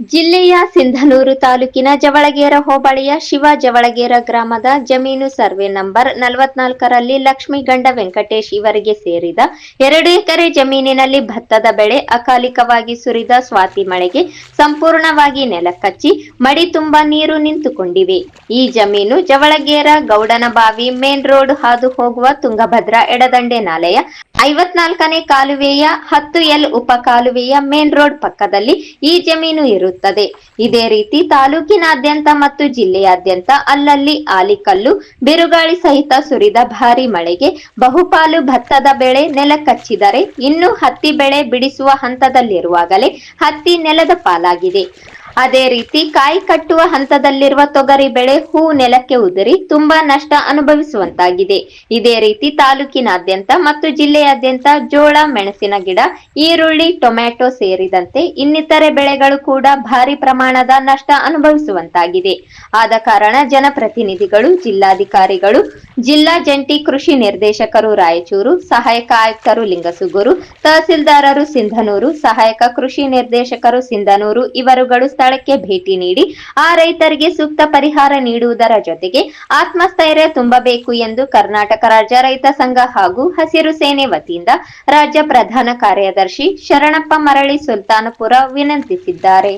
ಜಿಲ್ಲೆಯ ಸಿಂಧನೂರು ತಾಲೂಕಿನ ಜವಳಗೇರ ಹೋಬಳಿಯ ಶಿವ ಜವಳಗೇರ ಗ್ರಾಮದ ಜಮೀನು ಸರ್ವೆ ನಂಬರ್ ನಲವತ್ನಾಲ್ಕರಲ್ಲಿ ಲಕ್ಷ್ಮೀ ಗಂಡ ವೆಂಕಟೇಶ್ ಇವರಿಗೆ ಸೇರಿದ ಎರಡು ಎಕರೆ ಜಮೀನಿನಲ್ಲಿ ಭತ್ತದ ಬೆಳೆ ಅಕಾಲಿಕವಾಗಿ ಸುರಿದ ಸ್ವಾತಿ ಮಳೆಗೆ ಸಂಪೂರ್ಣವಾಗಿ ನೆಲಕಚ್ಚಿ ಮಡಿ ತುಂಬ ನೀರು ನಿಂತುಕೊಂಡಿವೆ. ಈ ಜಮೀನು ಜವಳಗೇರ ಗೌಡನಬಾವಿ ಮೇನ್ ರೋಡ್ ಹಾದು ಹೋಗುವ ತುಂಗಭದ್ರಾ ಎಡದಂಡೆ ನಾಲೆಯ ಐವತ್ನಾಲ್ಕನೇ ಕಾಲುವೆಯ ಹತ್ತು ಎಲ್ ಉಪ ಕಾಲುವೆಯ ಮೇನ್ ರೋಡ್ ಪಕ್ಕದಲ್ಲಿ ಈ ಜಮೀನು ಇರುತ್ತದೆ. ಇದೇ ರೀತಿ ತಾಲೂಕಿನಾದ್ಯಂತ ಮತ್ತು ಜಿಲ್ಲೆಯಾದ್ಯಂತ ಅಲ್ಲಲ್ಲಿ ಆಲಿಕಲ್ಲು, ಬಿರುಗಾಳಿ ಸಹಿತ ಸುರಿದ ಭಾರಿ ಮಳೆಗೆ ಬಹುಪಾಲು ಭತ್ತದ ಬೆಳೆ ನೆಲ ಕಚ್ಚಿದರೆ ಇನ್ನು ಹತ್ತಿ ಬೆಳೆ ಬಿಡಿಸುವ ಹಂತದಲ್ಲಿರುವಾಗಲೇ ಹತ್ತಿ ನೆಲದ ಪಾಲಾಗಿದೆ. ಅದೇ ರೀತಿ ಕಾಯಿ ಕಟ್ಟುವ ಹಂತದಲ್ಲಿರುವ ತೊಗರಿ ಬೆಳೆ ಹೂ ನೆಲಕ್ಕೆ ಉದುರಿ ತುಂಬಾ ನಷ್ಟ ಅನುಭವಿಸುವಂತಾಗಿದೆ. ಇದೇ ರೀತಿ ತಾಲೂಕಿನಾದ್ಯಂತ ಮತ್ತು ಜಿಲ್ಲೆಯಾದ್ಯಂತ ಜೋಳ, ಮೆಣಸಿನ ಗಿಡ, ಈರುಳ್ಳಿ, ಟೊಮ್ಯಾಟೊ ಸೇರಿದಂತೆ ಇನ್ನಿತರೆ ಬೆಳೆಗಳು ಕೂಡ ಭಾರಿ ಪ್ರಮಾಣದ ನಷ್ಟ ಅನುಭವಿಸುವಂತಾಗಿದೆ. ಆದ ಕಾರಣ ಜನಪ್ರತಿನಿಧಿಗಳು, ಜಿಲ್ಲಾಧಿಕಾರಿಗಳು, ಜಿಲ್ಲಾ ಜಂಟಿ ಕೃಷಿ ನಿರ್ದೇಶಕರು ರಾಯಚೂರು, ಸಹಾಯಕ ಆಯುಕ್ತರು ಲಿಂಗಸುಗೂರು, ತಹಸೀಲ್ದಾರರು ಸಿಂಧನೂರು, ಸಹಾಯಕ ಕೃಷಿ ನಿರ್ದೇಶಕರು ಸಿಂಧನೂರು, ಇವರುಗಳು ಸ್ಥಳಕ್ಕೆ ಭೇಟಿ ನೀಡಿ ಆ ರೈತರಿಗೆ ಸೂಕ್ತ ಪರಿಹಾರ ನೀಡುವುದರ ಜೊತೆಗೆ ಆತ್ಮಸ್ಥೈರ್ಯ ತುಂಬಬೇಕು ಎಂದು ಕರ್ನಾಟಕ ರಾಜ್ಯ ರೈತ ಸಂಘ ಹಾಗೂ ಹಸಿರು ಸೇನೆ ವತಿಯಿಂದ ರಾಜ್ಯ ಪ್ರಧಾನ ಕಾರ್ಯದರ್ಶಿ ಶರಣಪ್ಪ ಮರಳಿ ಸುಲ್ತಾನಪುರ ವಿನಂತಿಸಿದ್ದಾರೆ.